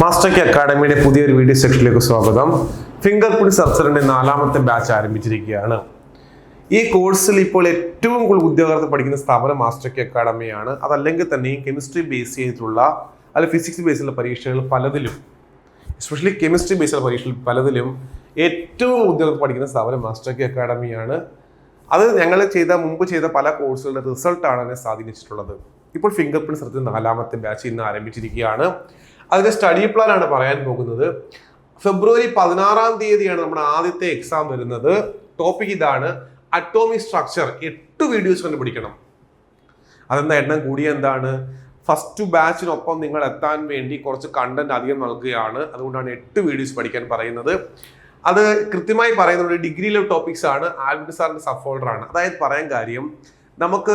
Master K അക്കാഡമിയുടെ പുതിയൊരു video സെക്ഷനിലേക്ക് സ്വാഗതം. ഫിംഗർ പ്രിന്റ് സർച്ചറിന്റെ നാലാമത്തെ ബാച്ച് ആരംഭിച്ചിരിക്കുകയാണ്. ഈ കോഴ്സിൽ ഇപ്പോൾ ഏറ്റവും കൂടുതൽ ഉദ്യോഗാർത്ഥി പഠിക്കുന്ന സ്ഥാപനം മാസ്റ്റർ കെ അക്കാഡമിയാണ് അതല്ലെങ്കിൽ തന്നെയും കെമിസ്ട്രി ബേസ് ചെയ്തിട്ടുള്ള അല്ലെങ്കിൽ ഫിസിക്സ് ബേസ് ചെയ്തുള്ള പരീക്ഷകൾ പലതിലും എസ്പെഷ്യലി കെമിസ്ട്രി ബേസിലുള്ള പരീക്ഷകൾ പലതിലും ഏറ്റവും ഉദ്യോഗാർത്ഥ പഠിക്കുന്ന സ്ഥാപനം മാസ്റ്റർ കെ അക്കാഡമിയാണ് അത് ഞങ്ങൾ ചെയ്ത മുമ്പ് ചെയ്ത പല കോഴ്സുകളുടെ റിസൾട്ടാണ് എന്നെ സ്വാധീനിച്ചിട്ടുള്ളത്. ഇപ്പോൾ ഫിംഗർ പ്രിന്റ് സർച്ച് നാലാമത്തെ ബാച്ച് ഇന്ന് ആരംഭിച്ചിരിക്കുകയാണ്. അതിന്റെ സ്റ്റഡി പ്ലാൻ ആണ് പറയാൻ പോകുന്നത്. ഫെബ്രുവരി പതിനാറാം തീയതിയാണ് നമ്മുടെ ആദ്യത്തെ എക്സാം വരുന്നത്. ടോപ്പിക് ഇതാണ് അറ്റോമിക് സ്ട്രക്ചർ എട്ട് വീഡിയോസ് കണ്ടുപിടിക്കണം. അതെന്താ എണ്ണം കൂടിയ എന്താണ്? ഫസ്റ്റ് ബാച്ചിനൊപ്പം നിങ്ങൾ എത്താൻ വേണ്ടി കുറച്ച് കണ്ടന്റ് അധികം നൽകുകയാണ്. അതുകൊണ്ടാണ് എട്ട് വീഡിയോസ് പഠിക്കാൻ പറയുന്നത്. അത് കൃത്യമായി പറയുന്നത് ഡിഗ്രി ലെവൽ ടോപ്പിക്സ് ആണ്. ആൽബിൻ സാറിന്റെ സബ് ഫോൾഡർ ആണ്. അതായത് പറയാൻ കാര്യം നമുക്ക്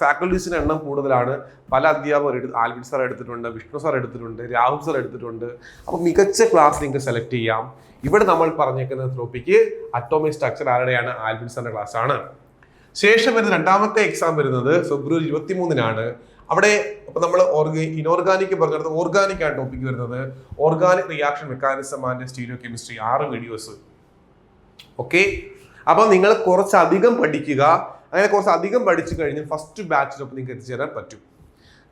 ഫാക്കൽറ്റീസിന്റെ എണ്ണം കൂടുതലാണ്. പല അധ്യാപകർ എടുത്ത് ആൽബിൻ സാർ എടുത്തിട്ടുണ്ട് വിഷ്ണു സാർ എടുത്തിട്ടുണ്ട് രാഹുൽ സാർ എടുത്തിട്ടുണ്ട്. അപ്പോൾ മികച്ച ക്ലാസ് നിങ്ങൾക്ക് സെലക്ട് ചെയ്യാം. ഇവിടെ നമ്മൾ പറഞ്ഞേക്കുന്ന ടോപ്പിക്ക് അറ്റോമിക് സ്ട്രക്ചർ ആരുടെയാണ്? ആൽവിൻ സാറിന്റെ ക്ലാസ് ആണ്. ശേഷം വരുന്ന രണ്ടാമത്തെ എക്സാം വരുന്നത് ഫെബ്രുവരി ഇരുപത്തി മൂന്നിനാണ് അവിടെ ഇപ്പൊ നമ്മൾ ഇനോർഗാനിക് പറഞ്ഞത് ഓർഗാനിക് ആണ് ടോപ്പിക് വരുന്നത്. Organic reaction mechanism and stereochemistry ആറ് വീഡിയോസ് ഓക്കെ അപ്പം നിങ്ങൾ കുറച്ചധികം പഠിക്കുക. അങ്ങനെ കുറച്ച് അധികം പഠിച്ചു കഴിഞ്ഞ് ഫസ്റ്റ് ബാച്ചിനൊപ്പം നിങ്ങൾക്ക് എത്തിച്ചേരാൻ പറ്റും.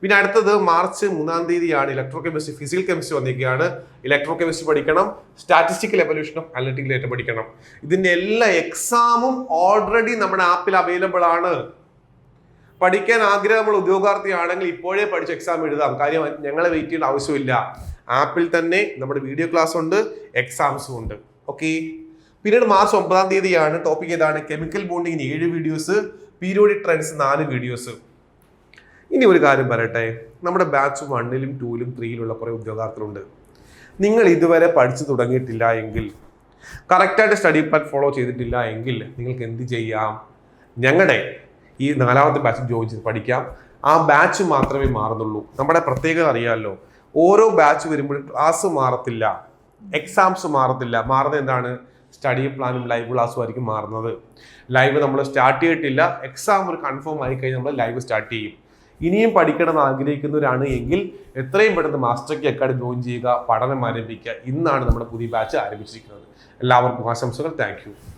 പിന്നെ അടുത്തത് മാർച്ച് മൂന്നാം തീയതിയാണ് ഇലക്ട്രോ കെമിസ്ട്രി ഫിസിക്കൽ കെമിസ്ട്രി വന്നിരിക്കുകയാണ്. ഇലക്ട്രോ കെമിസ്ട്രി പഠിക്കണം statistical evaluation of analytical data പഠിക്കണം. ഇതിന്റെ എല്ലാ എക്സാമും ഓൾറെഡി നമ്മുടെ ആപ്പിൽ അവൈലബിൾ ആണ്. പഠിക്കാൻ ആഗ്രഹമുള്ള ഉദ്യോഗാർത്ഥിയാണെങ്കിൽ ഇപ്പോഴേ പഠിച്ച് എക്സാം എഴുതാം. കാര്യം ഞങ്ങളെ വെയിറ്റ് ചെയ്യേണ്ട ആവശ്യമില്ല. ആപ്പിൽ തന്നെ നമ്മുടെ വീഡിയോ ക്ലാസ് ഉണ്ട് എക്സാംസും ഉണ്ട്. ഓക്കെ പിന്നീട് മാർച്ച് ഒമ്പതാം തീയതിയാണ് ടോപ്പിക് ഏതാണ്? കെമിക്കൽ ബോണ്ടിങ്ങിന് ഏഴ് വീഡിയോസ് പീരിയോഡിക് ട്രെൻഡ്സ് നാല് വീഡിയോസ് ഇനി ഒരു കാര്യം പറയട്ടെ. നമ്മുടെ ബാച്ച് വണ്ണിലും ടൂവിലും ത്രീയിലുള്ള കുറേ ഉദ്യോഗാർത്ഥികളുണ്ട്. നിങ്ങൾ ഇതുവരെ പഠിച്ചു തുടങ്ങിയിട്ടില്ല എങ്കിൽ കറക്റ്റായിട്ട് സ്റ്റഡി പ്ലാൻ ഫോളോ ചെയ്തിട്ടില്ല എങ്കിൽ നിങ്ങൾക്ക് എന്ത് ചെയ്യാം? ഞങ്ങളുടെ ഈ നാലാമത്തെ ബാച്ച് ജോയിൻ ചെയ്ത് പഠിക്കാം. ആ ബാച്ച് മാത്രമേ മാറുന്നുള്ളൂ. നമ്മുടെ പ്രത്യേകത അറിയാമല്ലോ ഓരോ ബാച്ച് വരുമ്പോഴും ക്ലാസ് മാറത്തില്ല എക്സാംസ് മാറത്തില്ല. മാറുന്നത് എന്താണ്? സ്റ്റഡി പ്ലാനും ലൈവ് ക്ലാസ്സും ആയിരിക്കും മാറുന്നത്. ലൈവ് നമ്മൾ സ്റ്റാർട്ട് ചെയ്തിട്ടില്ല. എക്സാം ഒരു കൺഫേം ആയി കഴിഞ്ഞാൽ നമ്മൾ ലൈവ് സ്റ്റാർട്ട് ചെയ്യും. ഇനിയും പഠിക്കണം എന്ന് ആഗ്രഹിക്കുന്നവരാണ് എങ്കിൽ എത്രയും പെട്ടെന്ന് മാസ്റ്റർ കി ജോയിൻ ചെയ്യുക പഠനം ആരംഭിക്കുക. ഇന്നാണ് നമ്മുടെ പുതിയ ബാച്ച് ആരംഭിച്ചിരിക്കുന്നത്. എല്ലാവർക്കും ആശംസകൾ. താങ്ക്